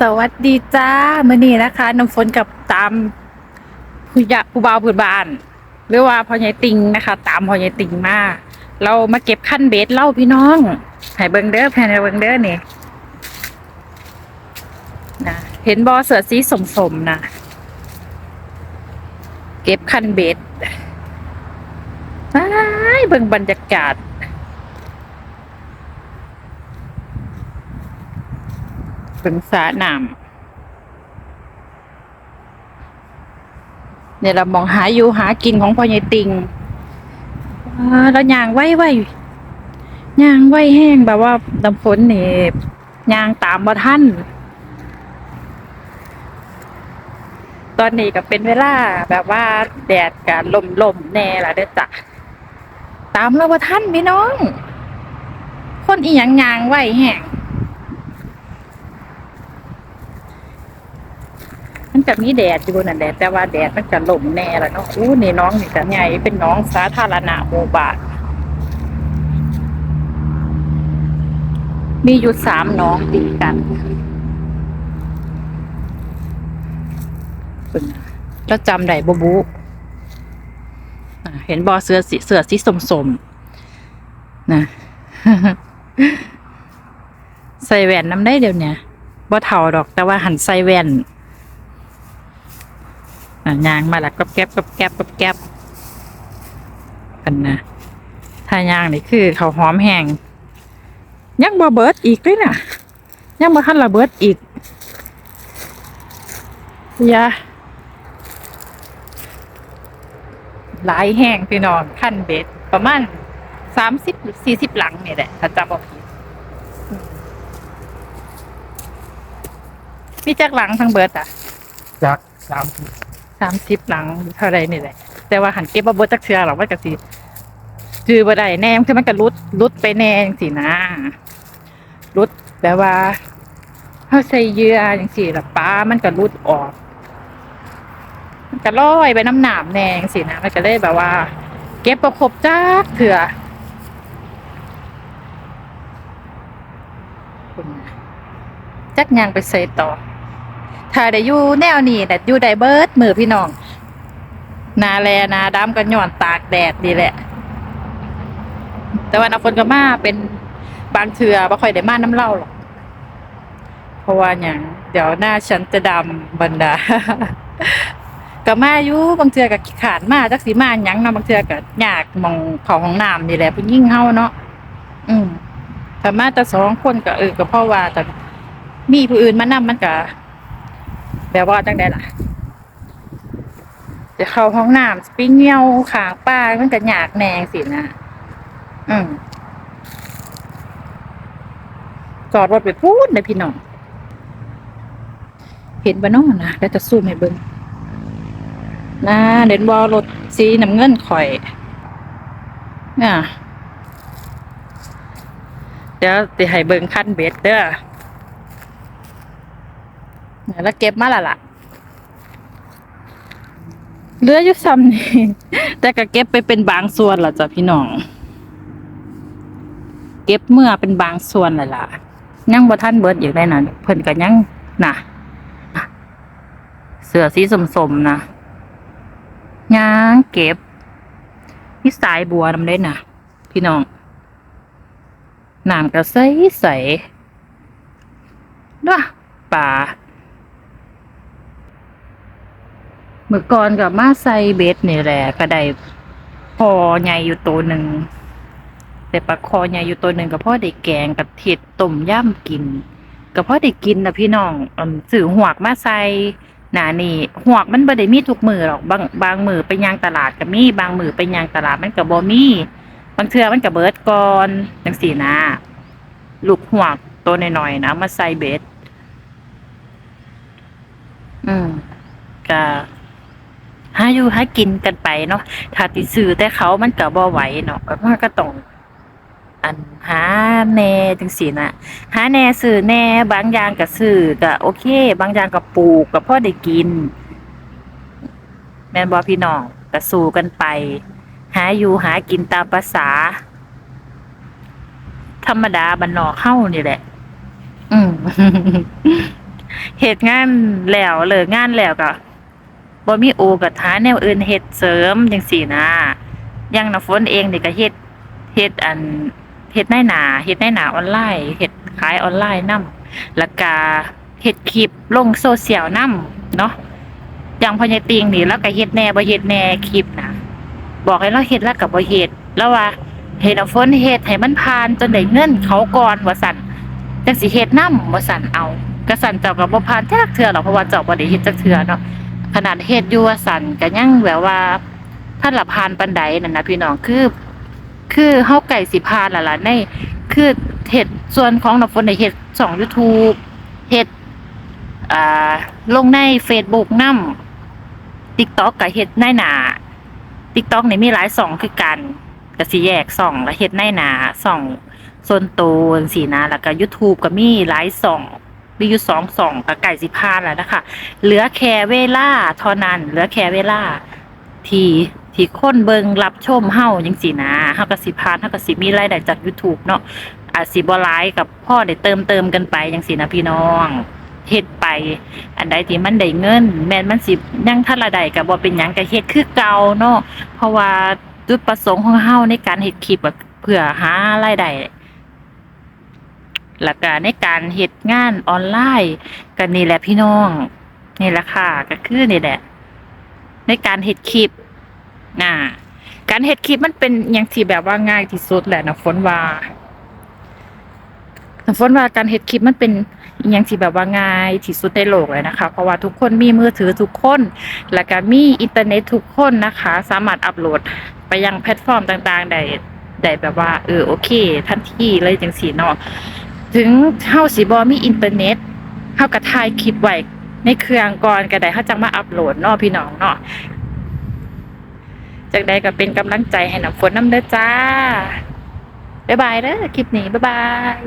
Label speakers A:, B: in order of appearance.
A: สวัสดีจ้ามื่อนี้นะคะน้ำฝนกับตามผู้ยะผู้บ่าวผู้บ้าน หรือว่าพ่อใหญ่ติงนะคะ ตามพ่อใหญ่ติงมา เรามาเก็บขั้นเบสเล่าพี่น้องให้เบิงเด้อแพนเบิงเด้อนี่นะเห็นบอเสือสีสมๆนะเก็บขั้นเบสอ้ายเบิงบรรยากาศ เป็นสระน้ำเนี่ยเรามองหาอยู่หากินของพ่อใหญ่ติงอ่าแล้วยางไว้ไว้ยางไว้แห้งแบบว่าน้ำฝนเนี่ยางตามมาท่าน ตอนนี้ก็เป็นเวลาแบบว่าแดดกับลมลมแน่ละเด้อจ้ะตามแล้วว่าท่านพี่น้อง คนอีหยังยางไว้แห้ง มันจะมีแดดอยู่นั่นแหละแต่ว่าแดดมันจะหลมแน่แล้วเนาะอู้นี่น้องนี่ก็ใหญ่เป็นน้องสาธารณะหมู่บ้านมีอยู่สามน้องติดกันแล้วจำได้บบุเห็นบอเสือสีเสือสีสมสมๆนะใส่แว่นน้ำได้เดี๋ยวนี้บ่เท่าดอกแต่ว่าหันใส่แว่น ยางมาแล้วก็แก๊บก็แก๊บก็แก๊บกันนะถ้ายางนี่คือเขาหอมแห้งยังบ่เบิดอีกเลยน่ะยังบ่ทันระเบิดอีกอยาหลายแห้งพี่น้องขั้นเบ็ดประมาณสามสิบสี่สิบหลังนี่แหละถ้าจำบ่ผิดมมีจักหลังทั้งเบิดอะ
B: จากสามสิบ
A: สามสิบหลังเท่าไรนี่แหละ แต่ว่าหันเก็บบ่เบิดจักเทื่อหรอกว่าจักสิจือบ่ได้แน่คือมันก็รุดรุดไปแน่จังซี่นะรุดแบบว่าเฮาใส่เยื่อจังซี่ละปลามันก็รุดออกมันก็ลอยไปน้ำหนามแน่จังซี่นะมันก็เลยแบบว่า เก็บบ่ครบจักเทื่อจักยางไปใส่ต่อ ถ้าได้อยู่แนวนี้แต่อยู่ได้เบิดมือพี่น้องนาแลนาดำก็ย้อนตากแดดดีแหละ แต่ว่านาฝนก็มาเป็นบางเทือบ่ค่อยได้มาน้ำเล่าหรอกเพราะว่าอย่างเดี๋ยวหน้าฉันจะดำบรรดาก็มาอยู่บางเทือก็ขี้ขาดมาจักสีมาหยังเนาะบางเทือก็ยากมองเขาห้องน้ำนี่แหละผู้ยิ่งเฮาเนาะอืมถ้ามาแต่สองคนก็เออก็เพราะว่าแต่มีผู้อื่นมานำมันก็ แบบว่าจังได้ล่ะ จะเข้าห้องน้ำสปริงเงี้ยวขางป้ามันก็ยากแนงสินะอืมจอดรถไปพูดเลยพี่น้อง เห็นบ้านน้องนะแล้วจะสู้ให้เบิ้งนะเด่นบอรถสีน้ำเงินข่อยเนี่ยเดี๋ยวจะให้เบิ้งขั้นเบ็ดเด้อ แล้วเก็บมาละล่ะเลืออยู่ซ้ำนี่แต่ก็เก็บไปเป็นบางส่วนละจ้ะพี่น้อง เก็บเมื่อเป็นบางส่วนและล่ะยังบ่ท่านเบิดอยู่ได้นะเพิ่นก็ยังน่ะเสือสีสมๆนะยังเก็บนี่สายบัวนำได้นะพี่น้องน้ำก็ใสใสด้วยป่า เมื่อก่อนกับมาใส่เบ็ดนี่แหละก็ได้คอใหญ่อยู่ตัวหนึ่งแต่ปลาคอใหญ่อยู่ตัวหนึ่งก็พ่อได้แกงกับเห็ดต้มย่ำกินก็พ่อได้กินนะพี่น้องสื่อหวกมาใส่หนานี่หวกมันบ่ได้มีทุกมือหรอกบางบางมือไปยางตลาดก็มีบางมือไปยางตลาดมันก็บ่มีบางเทื่อมันก็เบิดก่อนจังสี่นะลูกหวกตัวน้อยๆนะมาใส่เบ็ดอืมก็หา อยู่หากินกันไปเนาะถ้าติซื้อแต่เขามันก็บ่ไหวเนาะมันก็ต้องอันหาแน่จังซี่นะหาแน่ซื้อแน่บางอย่างก็ซื้อก็โอเค บางอย่างก็ปลูกก็พอได้กิน แม่นบ่พี่น้องก็สู้กันไป หาอยู่หากินตามภาษา ธรรมดาบ้านอกเฮานี่แหละ อืมเฮ็ดงานแล้วเลิกงานแล้วก็ บ่มีโอก็หาแนวอื่นเฮ็ดเสริมจังซี่นะอย่างน้ำฝนเองนี่ก็เฮ็ดเฮ็ดอันเฮ็ดในหนาเฮ็ดในหนาออนไลน์เฮ็ดขายออนไลน์นํแล้วก็เฮ็ดคลิปลงโซเชียลนํเนาะอย่างพญาติงนี่แล้วก็เฮ็ดแหน่บ่เฮ็ดแหน่คลิปนะบอกให้เราเฮ็ดแล้วก็บ่เฮ็ดแล้วว่าเฮ็ดน้ำฝนเฮ็ดให้มันผ่านจนได้เงินเขาก่อนว่าซั่นจังสิเฮ็ดนำบ่สั่นเอากระสั่นเจ้าก็บ่ผ่านจักเทื่อหรอกเพราะว่าเจ้าบ่ได้เฮ็ดจักเทื่อเนาะ นาดเฮ็ดอยู่ว่าสั่นก็ยังแบบว่าถ้านละผ่านปานใดนั่นนะพี่น้องคือคือเฮาใกล้สิผ่านล้วล่ะใน คือเฮ็ดส่วนของน้ำฝนได้เฮ็ดช่อง YouTube เฮ็ดอ่าลงใน Facebook นำ TikTok ก็เฮ็ดในหน้า TikTok นี่มีหลายช่องคือกันก็สิแยกช่องแล้วเฮ็ดในหน้าช่องส่วนตัวสีนะแล้วก็ YouTube ก็มีหลายสอง มีอยู่สองสองก็ไก่สิพานแล้วนะคะ เหลือแค่เวลาเท่านั้น เหลือแค่เวลาทีที่คนเบิงรับชมเฮาจังซี่นะเฮาก็สิพานเฮาก็สิมีรายได้จาก YouTube เนาะอาจสิบ่หลายกับพ่อได้เติมเติมกันไปจังซี่นะพี่น้องเฮ็ดไป อันใดที่มันได้เงิน แม่นมันสิยังทันละใดก็บ่เป็นหยังก็เฮ็ดคือเก่าเนาะเพราะว่าจุดประสงค์ของเฮาในการเฮ็ดคลิปอะเพื่อหารายได้ หลักการในการเฮ็ดงานออนไลน์กันนี่แหละพี่น้องนี่แหละค่ะก็คือนี่แหละ ในการเฮ็ดคลิปน่ะการเฮ็ดคลิปมันเป็นอย่างที่แบบว่าง่ายที่สุดแหละนะฝนว่าฝนว่าการเฮ็ดคลิปมันเป็นอย่างที่แบบว่าง่ายที่สุดในโลกเลยนะคะ เพราะว่าทุกคนมีมือถือทุกคน แล้วก็มีอินเทอร์เน็ตทุกคนนะคะ สามารถอัปโหลดไปยังแพลตฟอร์มต่างๆได้ได้แบบว่าเออโอเค ทันทีเลยจังซี่เนาะ ถึงเฮาสิบ่มีอินเทอร์เน็ตเฮาก็ถ่ายคลิปไว้ในเครื่องก่อนก็ได้เฮาจังมาอัปโหลดเนาะพี่น้องเนาะจังใดก็เป็นกำลังใจให้น้ำฝนน้ำเด้อจ้า บ๊ายบายเด้อคลิปนี้ บ๊ายบาย